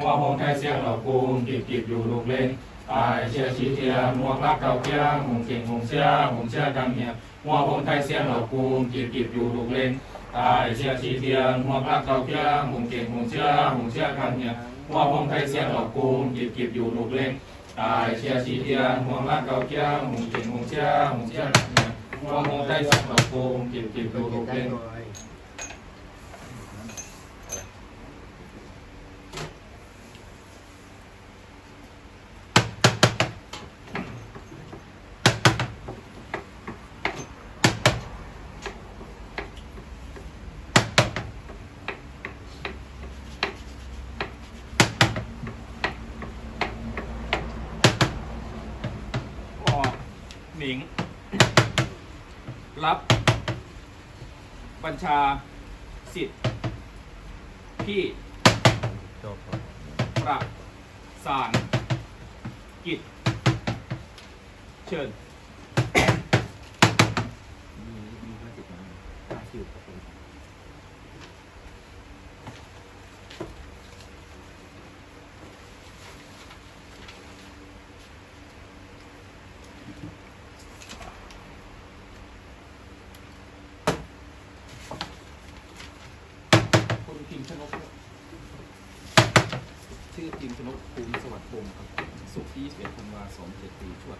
หัวหงไทยเสียงเราปูมกีบกีบอยู่ลูกเล่นตายเชียชีเทียมหมวรักเก่าเกียงหงเก่งหงเสียหงเสียกังเหียหัวหงไทยเสียงเราปูมกีบกีบอยู่ลูกเล่นตายเชียชีเทียมหมวรักเก่าเกียงหงเก่งหงเสียหงเสียกังเหียหัวหงไทยเสียงเราปูมกีบกีบอยู่ลูกเล่นตายเชียชีเทียมหมวรักเก่าเกียงหงเก่งหงเสียหงเสียกังเหียหัวหงไทยเสียงเราปูมกีบกีบอยู่ลูกเล่น ออกิง รับ บัญชาสิทธิ์พี่ประสานกิจเชิญ คุณพิมพ์ชนกชื่อพิมพ์ชนก ภูมิสวัสดิ์พงศ์ครับสุขที่21ธันวา27ปีชวด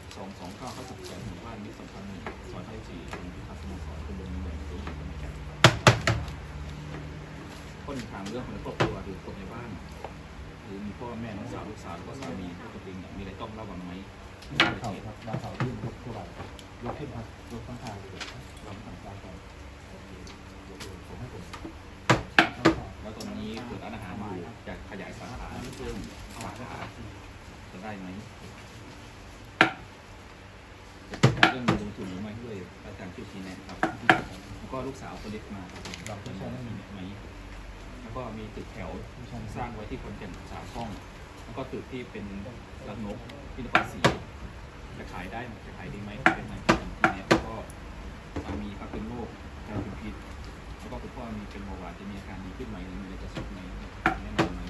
229เข้าสู่แสนหมู่บ้านมิตรสัมพันธ์หนึ่งซอยไทยจีโรงพิพัฒน์สโมสรตำบลเมืองตัวอยู่คนแก่นคนถามเรื่องของครอบครัวหรือคนในบ้าน หรือมีพ่อแม่น้องสาวลูกสาวหรือว่าสามีปกติเนี่ยมีอะไรต้องระวังไหมดาวเสาร์ครับดาวเสาร์ยื่นยกเท่าไหร่ยกขึ้นครับยกข้างทางเลยครับลำต่างๆกันยกเลยผมให้ผมข้างทาง แล้วตอนนี้เปิดร้านอาหารอยู่จะขยายสาขาเพิ่มสาขาจะได้ไหมจะเรื่องเงินลงทุนหรือไม่ด้วยอาจารย์ชื่อชีแนะครับแล้วก็ลูกสาวคนเล็กมาครับเราจะใช้ได้ไหมแล้วก็มีตึกแถวไม่ใช่สร้างไว้ที่ขอนแก่นสามห้อง แล้วก็ตึกที่เป็นรังนกที่นครศรีจะขายได้ไหมจะขายดีไหมเป็นไหมที่เนี้ยแล้วก็สามีพักเป็นโรคการเป็นพิษ แล้วก็คุณพ่อมีเป็นเบาหวานจะมีอาการดีขึ้นไหมหรือมีอะไรจะสุดไหมแน่นอนหม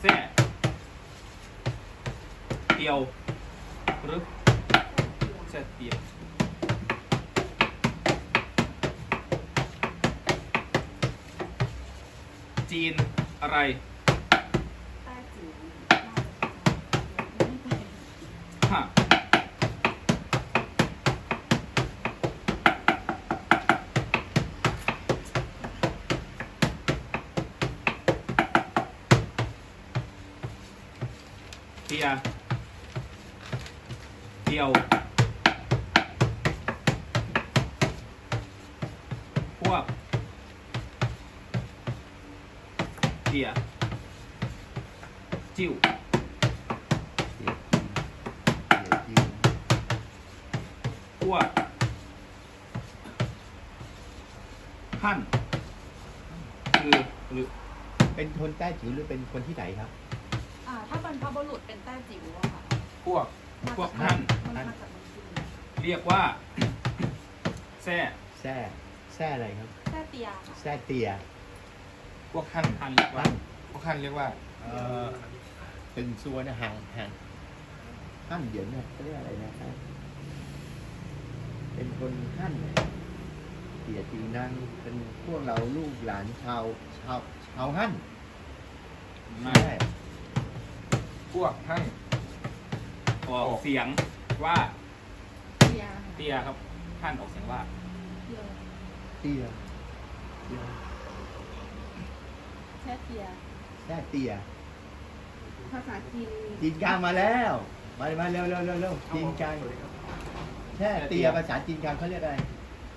แซ่เตียวหรือแซ่เตียวจีน อะไร ฮะ เตีย เตียว เตียจิ้วเดี๋ยวกินเดี๋ยวกินพวกหั่นคือหรือเป็นคนใต้จิ๋วหรือเป็นคนที่ไหนครับ อ่า ถ้าบรรพบุรุษเป็นใต้จิ๋วอะค่ะพวกมาพวกจากหั่นมันมาจากเมืองจีนเรียกว่าแซ่แซ่แซ่อะไรครับแต้เตียค่ะ แซ่เตียพ วกขั้นหั่นเรียกว่าบ้านพวกขั้นเรียกว่าเอ่อตึงซัวนะห่างห่างหั่นเดี๋ยวเนี่ยเขาเรียกอะไรนะเป็นคนหั่นเตียจริงนั่งเป็นพวกเราลูกหลานชาวชาวชาวหั่นไม่ใช่พวกขั้นออกเสียงว่าเตียเตียครับหั่นออกเสียงว่า เตียเตีย เตียแค่เตียแซ่เตียภาษาจีนจีนกลางมาแล้วมามาเร็วเร็วเร็วเร็วจีนกลางแช่เตียภาษาจีนกลางเขาเรียกอะไร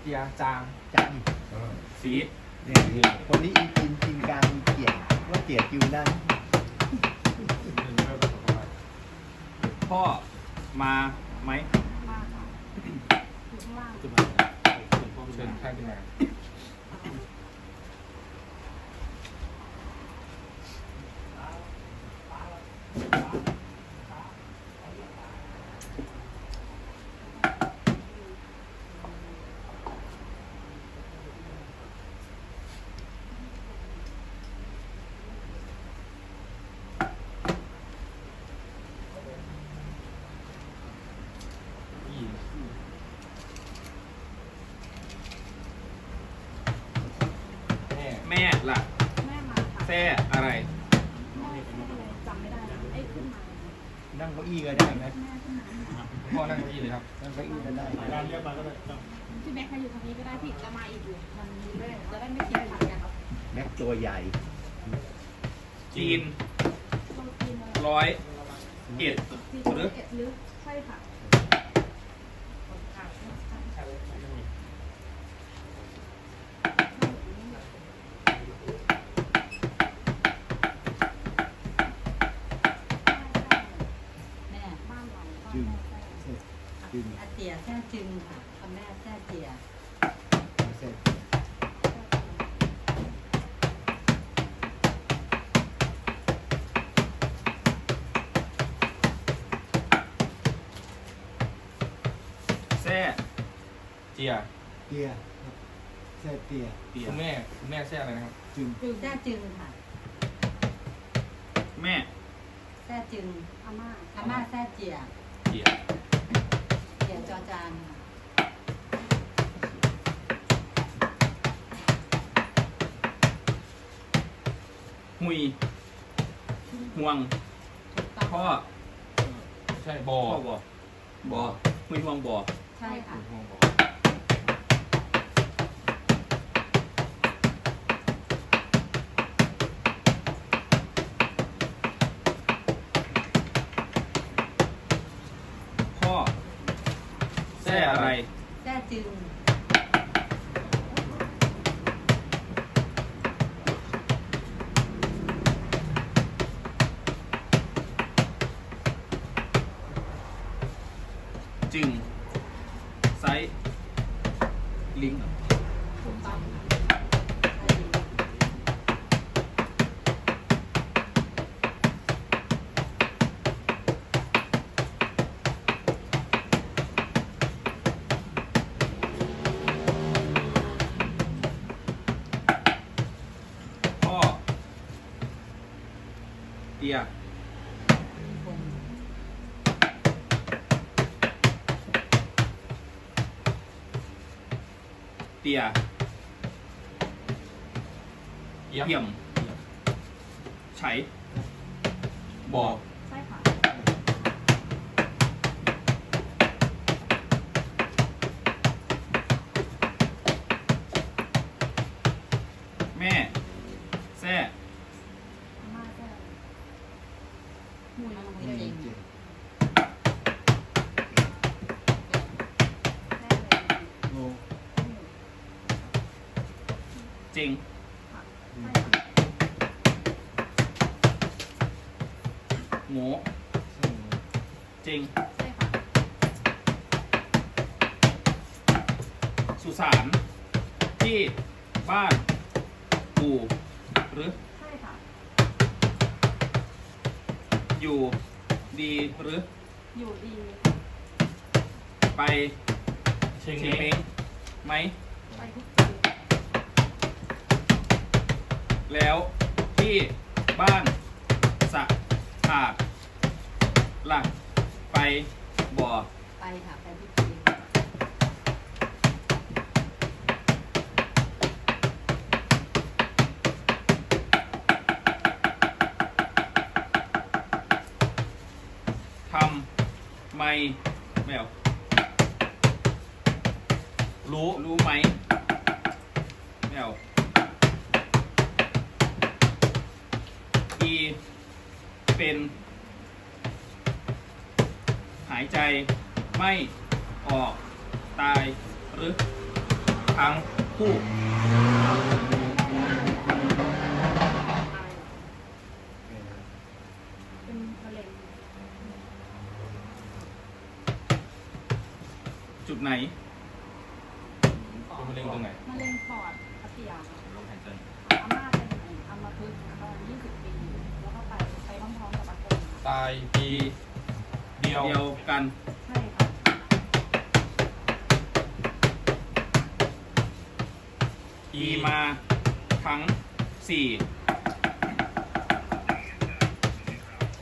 เจียจางจังสีเนี่ยคนนี้อีจีนจีนกลางมีเกียรติว่าเกียรติจิวนั่นพ่อมาไหมมากค่ะอยู่ข้างล่างขึ้นมาขึ้นพ่อขึ้นเชิญมาท่านขึ้นมา อี แม่แม่ล่ะ แม่มาค่ะแซ่อะไร แม่จำไม่ได้แล้วไอ้ยขึ้นมานั่งเก้าอี้ก็ได้ไหมแม่ขึ้นมาพ่อนั่งเก้าอี้เลยครับนั่งเก้าอี้ก็ได้การเรียกมาก็ได้พี่แม็กซ์ใครอยู่ทางนี้ก็ได้พี่จะมาอีกอยู่มันจะได้ไม่คิดขาดกันแม็กตัวใหญ่จีนเรากินอะไรร้อยเอ็ดจีนหรือเอ็ดหรือใช่ค่ะค่ะ แม่ บ้านเรา จึง บ้านเรา เสร็จจึง อาเตียแท้ จึงค่ะพ่อแม่แท้เตียเสร็จแซ่เจียเตียเสร็จเตียเตียคุณแม่คุณแม่แซ่อะไรนะครับจึงแท้จึงค่ะแม่แท้จึงอาม่าอาม่าแท้เจียเตีย เจียจอจานค่ะหุยห่วงพ่อใช่บอพ่อบ่บ่หุยห่วงบ่ใช่ค่ะ ห่วงบอ เตียเยี่ยมเยี่ยมไฉบอใโง่ใช่จริงใช่ค่ะสุสานที่บ้านปู่หรือใช่ค่ะอยู่ดีหรืออยู่ดีไปเชิงเชียงเม้เม้งงไหม ไปทุกปีแล้วที่บ้านสะอาด หลักไปบ่อไปค่ะไปทุกปีทำไม่แมวรู้รู้ไหมแมวอีเป็นหายใจไม่ออกตายหรือทั้งคู่เป็นมะเร็งจุดไหนเป็นมะเร็งตรงไหนมะเร็งปอดพัทยาค่ะลมหายใจอาม่าเป็นอัมพฤกษ์ประมาณ20 ปี แล้วก็ไปไปพร้อมๆกับอากงตายปี เดียวเดียวกัน ใช่ค่ะอีมาทั้งสี่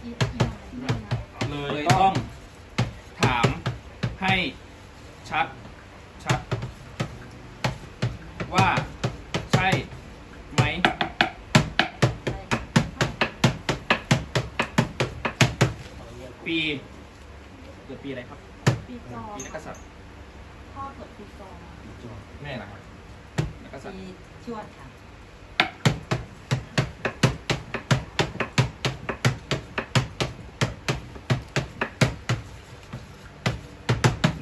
อีอีหน่อยที่นี่นะเลเลยยต้องถามให้ชัดชัด ว่าใช่ไหม ใช่ค่ะ ปีเกิดปีอะไรครับ ปีจอปีนักกษัตริย์พ่อเกิดปีจอแม่นะครับนักกษัตริย์ปีชวดค่ะ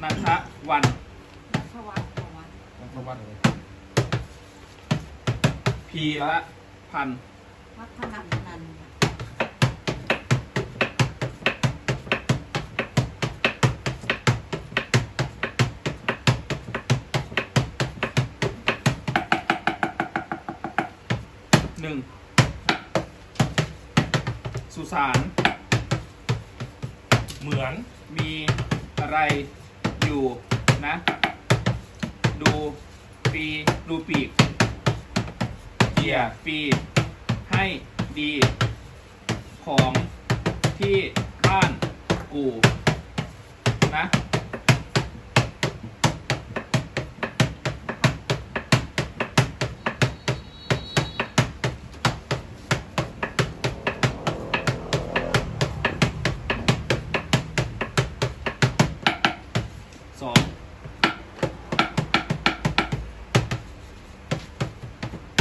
นันทวันนัทวัฒน์ประวัตินักวัดพีละพันวัฒพนนันนันค่ะ หนึ่งสุสานเหมือนมีอะไรอยู่นะ ดูปีดูปีกเกียร์ปีให้ดี ของที่บ้านกูนะ สอง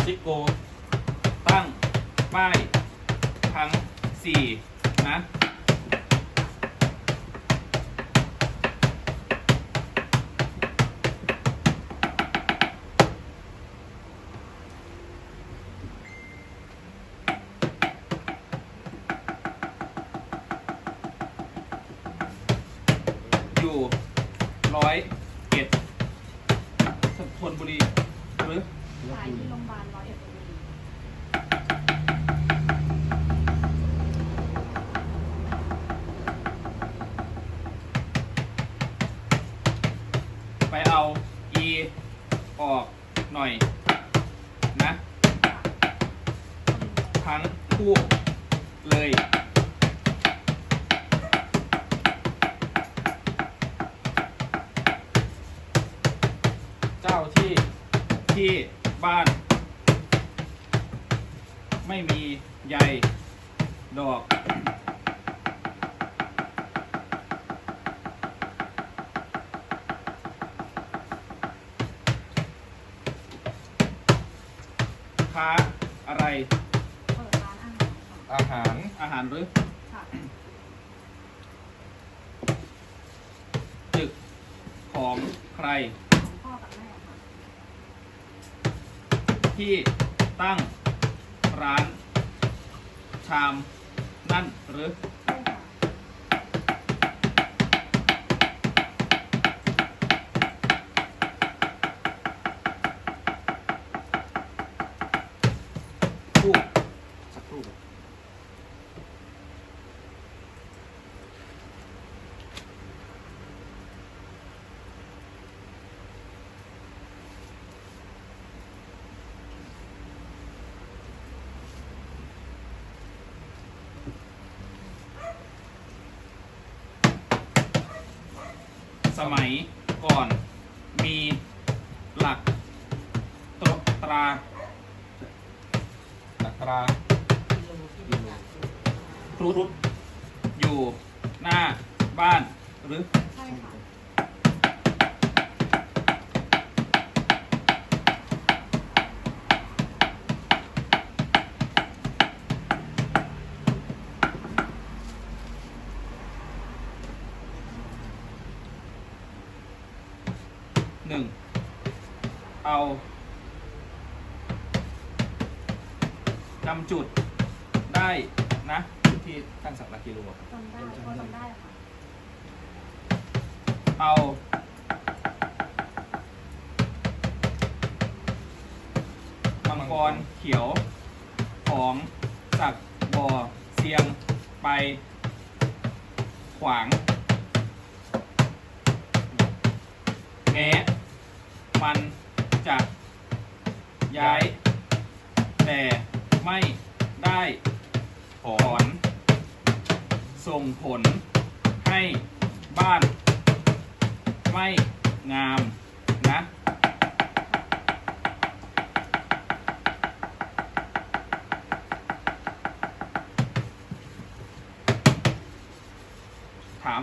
ซิโก ตั้ง ป้าย ทั้งสี่นะ ค้าอะไรเปิดร้านอาหารค่ะอาหารอาหารหรือค่ะตึกของใครของพ่อกับแม่ค่ะที่ตั้งร้านชามนั่นหรือ มัยก่อน หนึ่งเอาจำจุดได้นะที่ตั้งสักหลักิโลจำได้จำได้ค่ะเอามังกรเขียวของจากบ่อเสียงไปขวาง มันจะย้าย แต่ไม่ได้ถอน ส่งผลให้บ้าน ไม่งามนะ ถาม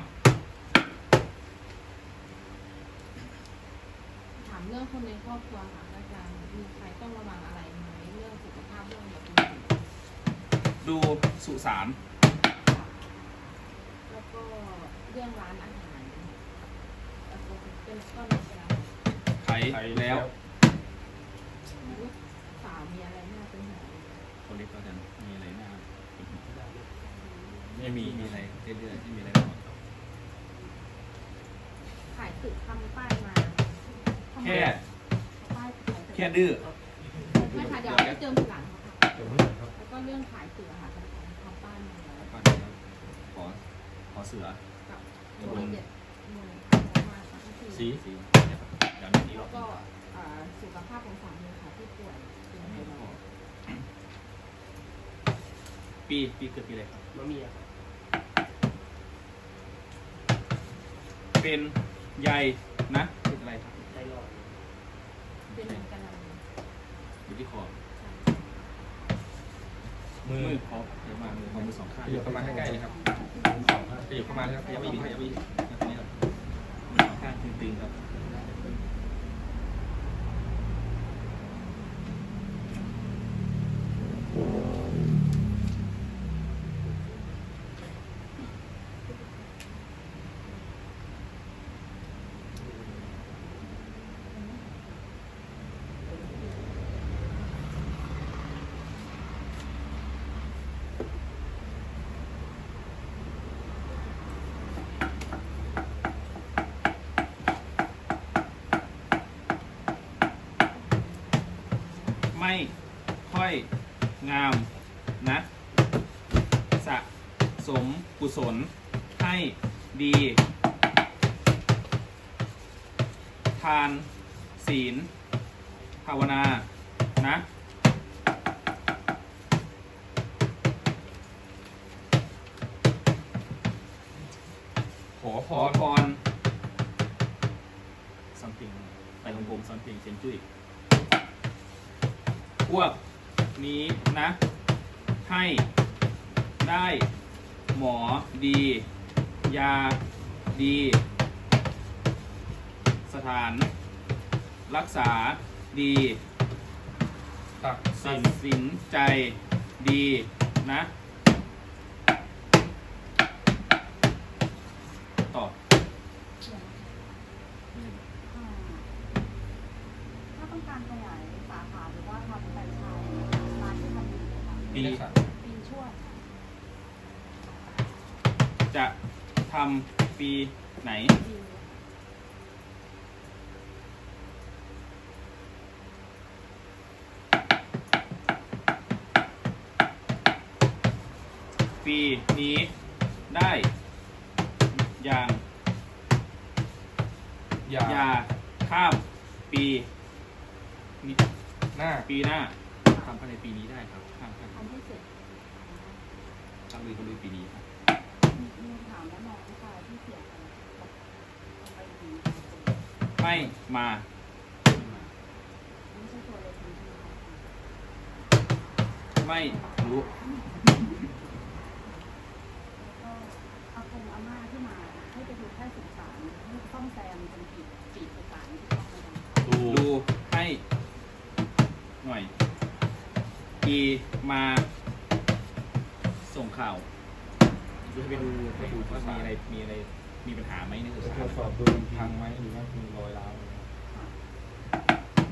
ถามเรื่องคนในครอบครัวค่ะอาจารย์มีใครต้องระวังอะไรไหมเรื่องสุขภาพเรื่องอุบัติเหตุ ดู สุสานแล้วก็เรื่องร้านอาหารแล้วก็เป็นก็นักกีฬาไขแล้ว ลูกสาวมีอะไรน่าเป็นห่วงคนเล็กก็จะมีอะไรหน้าไม่มีมีอะไรเรื่อยๆไม่มีอะไรหรอกขายตึกทำป้ายมาทำไมแค่ ป้ายขายตึกแค่ดื้อ ไม่ค่ะเดี๋ยวไปเติมทีหลังค่ะเดี๋ยวนี้ครับแล้วก็เรื่องขายตึกอะค่ะ ขอขอเสือกับตัวละเอียดหน่วยมาค่ะก็คือสีสีเนี่ยครับอย่างนี้รแล้อวบก็อ่าสุขภาพของสามีค่ะที่ป่วยเป็นไทรอยด์ปีปีเกิดปีอะไรครับมะเมียครับเป็นใหญ่นะเป็นอะไรครับไทรอยด์เป็นเหมือนกันเลยอยู่ที่คอใช่ มือคอเดี๋ยวมามือคอมือสองข้างเดี๋ยวเข้ามาใกล้ๆเลยครับสองห้าขยับเข้ามาเลยครับขยับไปอีกขยับไปอีกนะตรงนี้ครับมือสองข้างตึงๆครับ ไม่ค่อยงามนะสะสมกุศลให้ดี ทานศีล ภาวนานะขอพขอรสัมพิงไปของผมสัมพิงเซนจุ้ย พวกนี้นะ ให้ได้หมอดี ยาดี สถาน รักษาดี ตักตัดสินใจดีนะ ต่อ อ่าถ้าต้องการขยายสาขาหรือว่าทำแฟรนไชส์ร้านที่ทำอยู่ค่ะ ปี ปีช่วย จะทำปีไหนปีปีนี้ได้อย่างอย่าอย่าข้ามปีนี้หน้าปีหน้าทำภายในปีนี้ได้ครับข้ามข้ามทำให้เสร็จข้ามลุยก็ลุยปีนี้ครับมีมีถาม แล้วน้องชาที่เสียไปเอาไปดีไม่มาไม่ใช่ตัวเลยคุณที่มาไม่รู้ก็อากงอาม่าที่มาให้ไปดูแค่สุสานให้ซ่อมแซมเป็นปีปีสุสานที่ต้องไปทำดูดูให้หน่อยปีมาส่งข่าว ไปดูไปดูว่ามีอะไรมีอะไรมีปัญหาไหมในสุจะสาตรวจสอบนดูพังไหมหรือว่ามีรอยร้าวไหม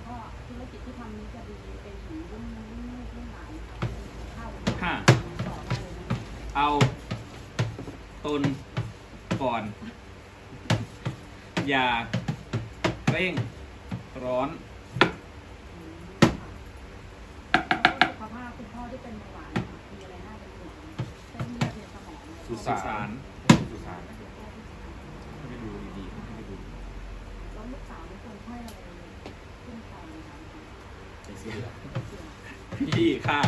ก็ธุรกิจที่ทำนี้จะดีเป็นถึงรุ่นรุ่นลูกรุ่นหลานเข้าห้าต่อได้เลยนะเอาตนก่อน อย่าเร่งร้อนอืมค่ะที่เป็นเบาหวาน สมองเนี่ยสุสานสุสานให้ไปดูดีๆให้ไปดูแล้วลูกสาวเป็นคนห้อยอะไรขึ้นคอไหมคะใจเสียเสียพี่ค่า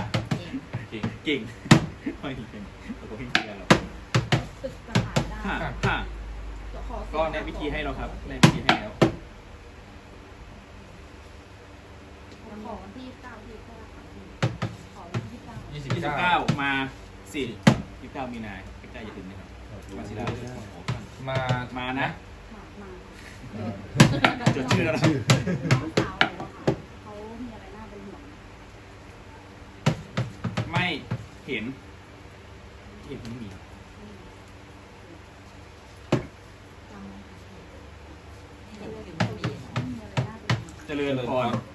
เก่งเก่งไม่เก่งเราก็ไม่เชื่อหรอกตึกจะขายได้ห้าห้าขอก็ในวิธีให้เราครับในวิธีให้แล้วขอวันที่เก้าที่เก้าค่ะขอวันที่เก้ายี่สิบยี่สิบเก้าเก้ามาสี่ยี่สิบเก้ามีนา ใกล้ๆจะถึงนะครับมาศิลาเลยขอท่านมามานะ ค่ะมาจดชื่อแล้วนะ น้องสาวหนูอะค่ะเขามีอะไรน่าเป็นห่วงไม่เห็นเห็นไม่มีเห็นถึงไม่มีไม่มีอะไรน่าเป็นห่วง เจริญพรไม่น้อย